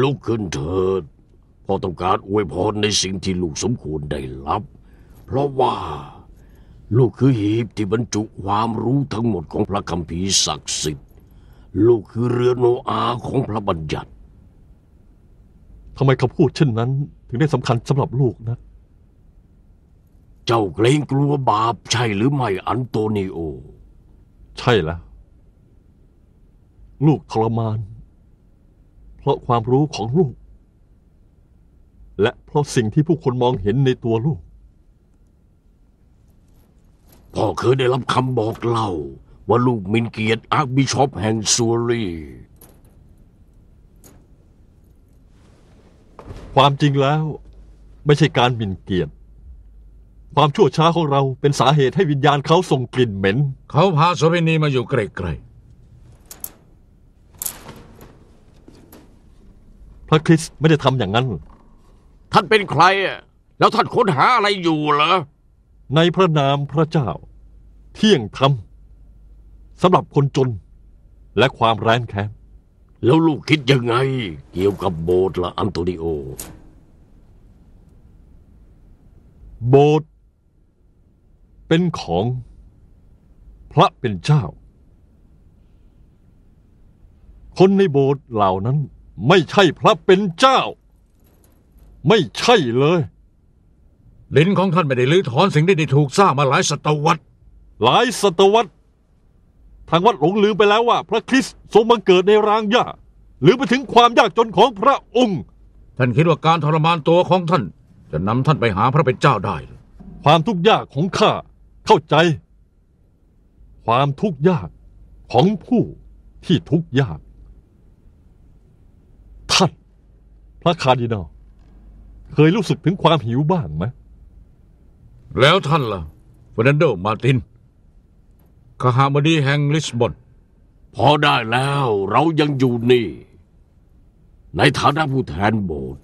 ลุกขึ้นเถิดพ่อต้องการอวยพรในสิ่งที่ลูกสมควรได้รับ เพราะว่าลูกคือหีบที่บรรจุความรู้ทั้งหมดของพระคัมภีร์ศักดิ์สิทธิ์ ลูกคือเรือโนอาห์ของพระบัญญัติทำไมคำพูดเช่นนั้น ถึงได้สำคัญสำหรับลูกนะ เจ้าเกรงกลัวบาปใช่หรือไม่อันโตนิโอ ใช่แล้ว ลูกทรมาน เพราะความรู้ของลูก และเพราะสิ่งที่ผู้คนมองเห็นในตัวลูก พ่อเคยได้รับคำบอกเล่า ว่าลูกมินเกียรติอาร์คบิชอปแห่งซัวรีความจริงแล้ว ไม่ใช่การหมิ่นเกียรติ ความชั่วช้าของเราเป็นสาเหตุให้วิญญาณเขาส่งกลิ่นเหม็น เขาพาโสเภณีมาอยู่ใกล้พ ระคริสต์ไม่ได้ทำอย่างนั้น ท่านเป็นใครอะแล้วท่านค้นหาอะไรอยู่เหรอ ในพระนามพระเจ้า เที่ยงธรรมสำหรับคนจน และความแร้นแค้น แล้วลูกคิดยังไง เกี่ยวกับโบสถ์ละอันโตนิโอ โบสถ์เป็นของพระเป็นเจ้า คนในโบสถ์เหล่านั้น ไม่ใช่พระเป็นเจ้า ไม่ใช่เลยๆลิ้นของท่านไม่ได้ลื้อถอนสิ่งที่ได้ถูกสร้างมาหลายศตวรรษ หลายศตวรรษ ทางวัดหลงลืมไปแล้วว่า พระคริสต์ทรงบังเกิดในรางหญ้าหรือไปถึงความยากจนของพระองค์ ท่านคิดว่าการทรมานตัวของท่าน จะนำท่านไปหาพระเป็นเจ้าได้เหรอความทุกข์ยากของข้าเข้าใจ ความทุกข์ยากของผู้ที่ทุกข์ยาก ท่าน พระคาร์ดินัลเคยรู้สึกถึงความหิวบ้างไหมแล้วท่านล่ะเฟอร์นันโดมาร์ตินขหาบดีแห่งลิสบอนพอได้แล้วเรายังอยู่นี่ ในฐานะผู้แทนโบสถ์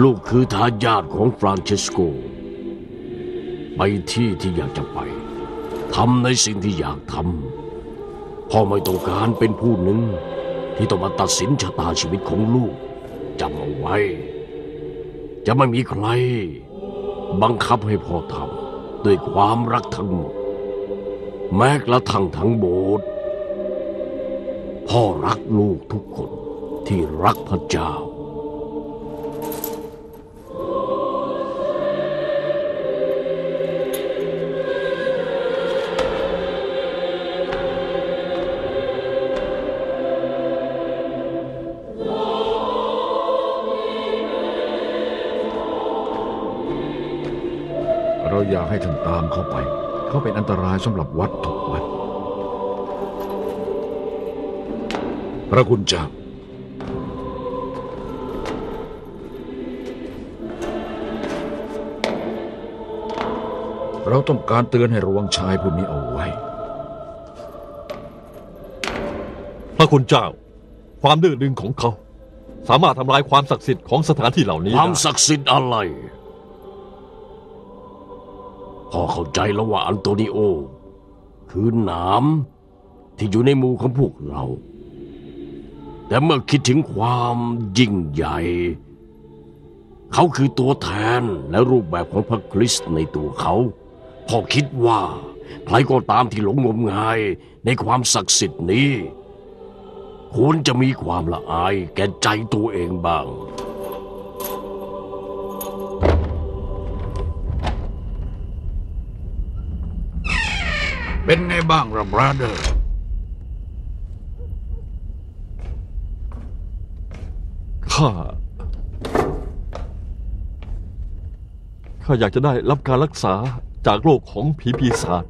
ลูกคือทายาทของฟรานเชสโก ไปที่ที่อยากจะไปทำในสิ่งที่อยากทำพ่อไม่ต้องการเป็นผู้หนึ่ง ที่ต้องมาตัดสินชะตาชีวิตของลูกจำเอาไว้ จะไม่มีใคร บังคับให้พ่อทำด้วยความรักทั้งหมด แม้กระทั่งทั้งโบสถ์พ่อรักลูกทุกคนที่รักพระเจ้า อยากให้ท่านตามเขาไป เขาเป็นอันตรายสำหรับวัดทุกวัด พระคุณเจ้าเราต้องการเตือนให้ระวังชายผู้นี้เอาไว้ พระคุณเจ้า ความดื้อดึงของเขา สามารถทำลายความศักดิ์สิทธิ์ของสถานที่เหล่านี้ความได้ ศักดิ์สิทธิ์อะไร พ่อเข้าใจแล้วว่าอันโตนิโอ คือหนามที่อยู่ในมู่ของพวกเรา แต่เมื่อคิดถึงความยิ่งใหญ่ เขาคือตัวแทนและรูปแบบของพระคริสต์ในตัวเขาพ่อคิดว่าใครก็ตามที่หลงงมงายในความศักดิ์สิทธิ์นี้ควรจะมีความละอายแก่ใจตัวเองบ้าง เป็นไงบ้างล่ะบราเดอร์ข้า ข้าอยากจะได้รับการรักษาจากโรคของผีปีศาจ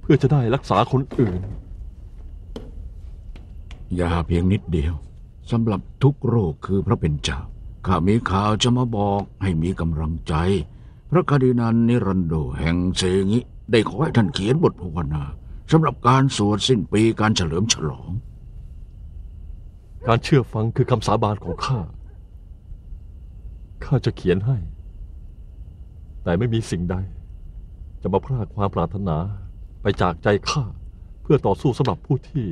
เพื่อจะได้รักษาคนอื่น ยาเพียงนิดเดียวสำหรับทุกโรคคือพระเป็นเจ้าข้ามีข่าวจะมาบอกให้มีกำลังใจ พระคาร์ดินันนิรันโดแห่งเซงิ ได้ขอให้ท่านเขียนบทภาวนาสำหรับการสวดสิ้นปีการเฉลิมฉลอง การเชื่อฟังคือคำสาบานของข้า ข้าจะเขียนให้ แต่ไม่มีสิ่งใด จะมาพรากความปรารถนาไปจากใจข้า เพื่อต่อสู้สำหรับผู้ที่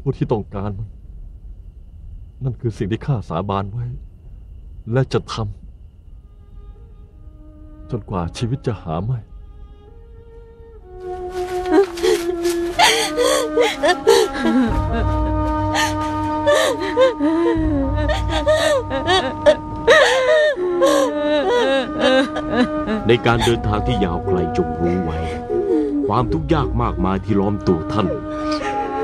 ผู้ที่ต้องการมัน นั่นคือสิ่งที่ข้าสาบานไว้ และจะทำ จนกว่าชีวิตจะหาไม่ ในการเดินทางที่ยาวไกลจงรู้ไว้ ความทุกข์ยากมากมายที่ล้อมตัวท่าน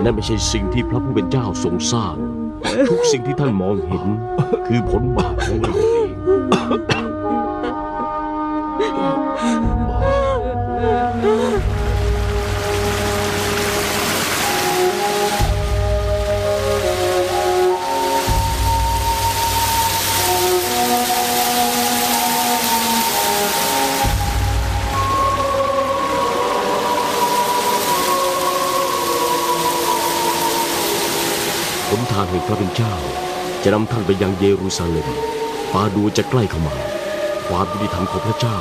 นั่นไม่ใช่สิ่งที่พระผู้เป็นเจ้าทรงสร้าง ทุกสิ่งที่ท่านมองเห็น คือผลบาปของเรา แห่งพระเป็นเจ้า จะนำท่านไปยังเยรูซาเล็มฟาดูจะใกล้เข้ามา ความยุติธรรมของพระเจ้า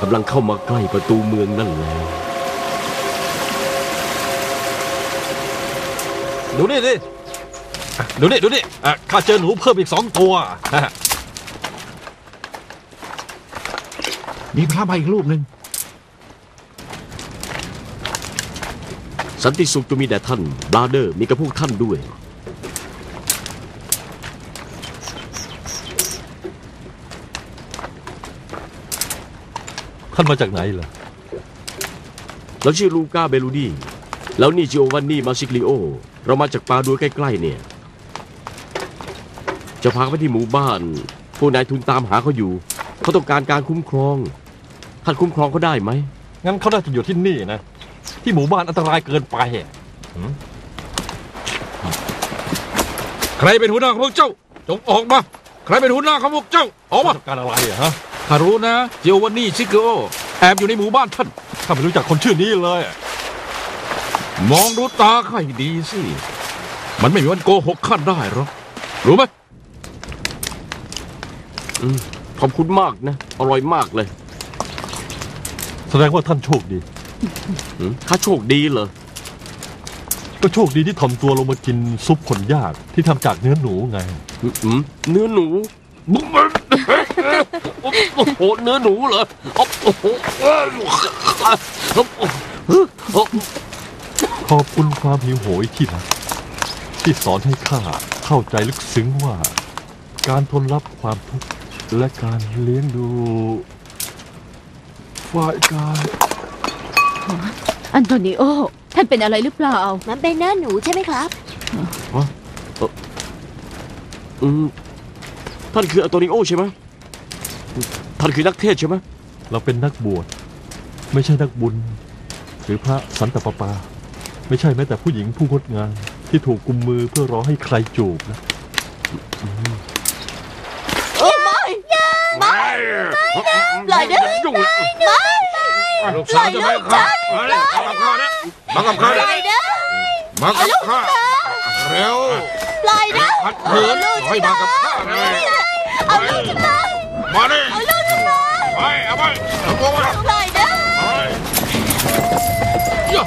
กำลังเข้ามาใกล้ประตูเมืองนั่นแล้วดูนี่ดิดูนี่ดูนี่อะข้าเจอหนูเพิ่มอีกสองตัว มีพระมาอีกรูปหนึ่งสันติสุขจะมีแด่ท่านบราเดอร์มีกับพวกท่านด้วย ท่านมาจากไหนเหรอเราชื่อลูก้าเบลูดีแล้วนี่จิโอวันนี่มาซิกลิโอ เรามาจากปาดัวใกล้ๆเนี่ย จะพาเขาไปที่หมู่บ้าน พวกนายทุนตามหาเขาอยู่ เขาต้องการการคุ้มครอง ท่านคุ้มครองเขาได้ไหม งั้นเขาน่าจะอยู่ที่นี่นะ ที่หมู่บ้านอันตรายเกินไปอะใครเป็นหัวหน้าของพวกเจ้า จงออกมา ใครเป็นหัวหน้าของพวกเจ้า ออกมา ต้องการอะไรอะฮะ ถ้ารู้นะเจียววันนี่ชิเกโอแอบอยู่ในหมู่บ้านท่านข้าไม่รู้จักคนชื่อนี้เลยอะมองดูตาข้าให้ดีสิ มันไม่มีวันโกหกข้าได้หรอกรู้ไหมอืมขอบคุณมากนะ อร่อยมากเลย แสดงว่าท่านโชคดี อืมข้าโชคดีเหรอ ก็โชคดีที่ถ่อมตัวลงมากินซุปขนยากที่ทำจากเนื้อหนูไง อืมอืมเนื้อหนู บุ๊บโอ้โหเนื้อหนูเหรอโอ้โหโอ้โหขอบคุณความหิวโหยที่รักที่สอนให้ข้าเข้าใจลึกซึ้งว่า การทนรับความทุกข์และการเลี้ยงดูฝ่ายกายอันโตนิโอ ท่านเป็นอะไรหรือเปล่า มันเป็นเนื้อหนูใช่ไหมครับ อืม ท่านคืออันโตนิโอใช่ไหมท่านคือนักเทศน์ใช่ไหมเราเป็นนักบวชไม่ใช่นักบุญ หรือพระสันตะปาปา ไม่ใช่แม้แต่ผู้หญิงผู้งดงามที่ถูกกุมมือเพื่อรอให้ใครจูบนะปล่อยเด้อยุ่งเลยลูกสาวจะไม่ข้ามาเลยมากับข้านะมากับข้าปนะล่อยเด้อมากับข้าเร็วปล่อยเด้อพัดเหินให้มากับข้านะ เอาลูกฉันมามาดิเอาลูกฉันมาไปเอาไปเอาตัวมาปล่อยเด้อไปย่า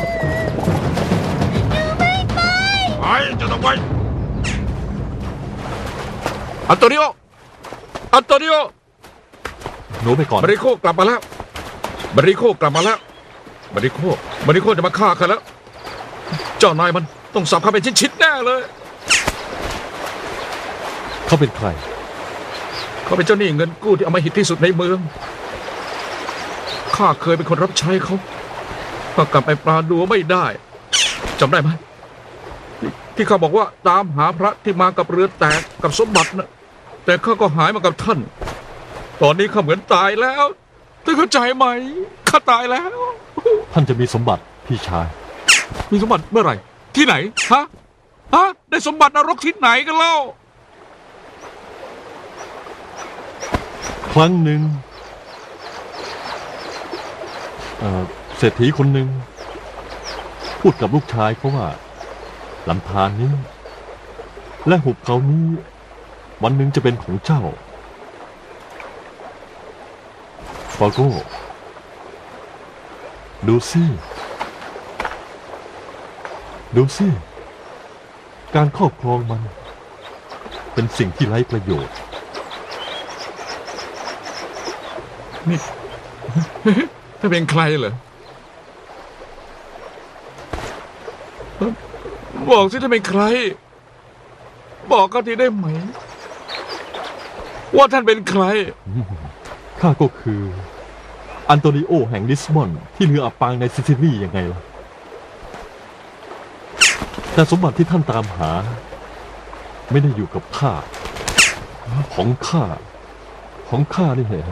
ไปจะต้องไปอันโตนิโออันโตนิโอหนูไปก่อนบริโคกลับมาแล้วบริโคกลับมาแล้วบริโคบริโคจะมาฆ่ากันแล้ว เจ้านายมันต้องสับข้าเป็นชิ้นๆแน่เลย เขาเป็นใคร เขาเป็นเจ้าหนี้เงินกู้ที่เอามาหิตที่สุดในเมือง ข้าเคยเป็นคนรับใช้เขาข้ากลับไปปลาดัวไม่ได้ จำได้ไหม ที่ที่เขาบอกว่าตามหาพระที่มากับเรือแตกกับสมบัตินะแต่ข้าก็หายมากับท่าน ตอนนี้ข้าเหมือนตายแล้วเธอเข้าใจไหม ข้าตายแล้ว ท่านจะมีสมบัติพี่ชาย มีสมบัติเมื่อไหร่ ที่ไหน ฮะ ฮะ ได้สมบัตินรกที่ไหนกันเล่า ครั้งหนึ่งเอ่อเศรษฐีคนหนึ่งพูดกับลูกชายเขาว่าลำธารนี้ และหุบเขานี้ วันหนึ่งจะเป็นของเจ้าฟาโก้ดูสิดูสิการครอบครองมัน เป็นสิ่งที่ไร้ประโยชน์ นี่ถ้าเป็นใครเหรอ บอกสิถ้าเป็นใคร บอกกันทีได้ไหม ว่าท่านเป็นใคร ข้าก็คือ อันโตนิโอแห่งลิสบอนที่เรืออับปางในซิซิลียังไงล่ะ แต่สมบัติที่ท่านตามหา ไม่ได้อยู่กับข้า ของข้า ของข้านี่แหละ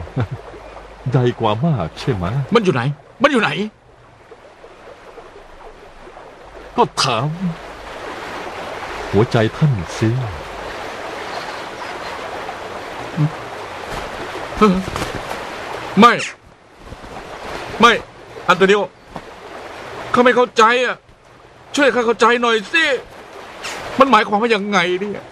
ใหญ่กว่ามากใช่ไหมมันอยู่ไหน มันอยู่ไหน ก็ถาม หัวใจท่านสิไม่ ไม่ อันโตนิโอข้าไม่เข้าใจอะ ช่วยข้าเข้าใจหน่อยสิ มันหมายความว่ายังไงเนี่ย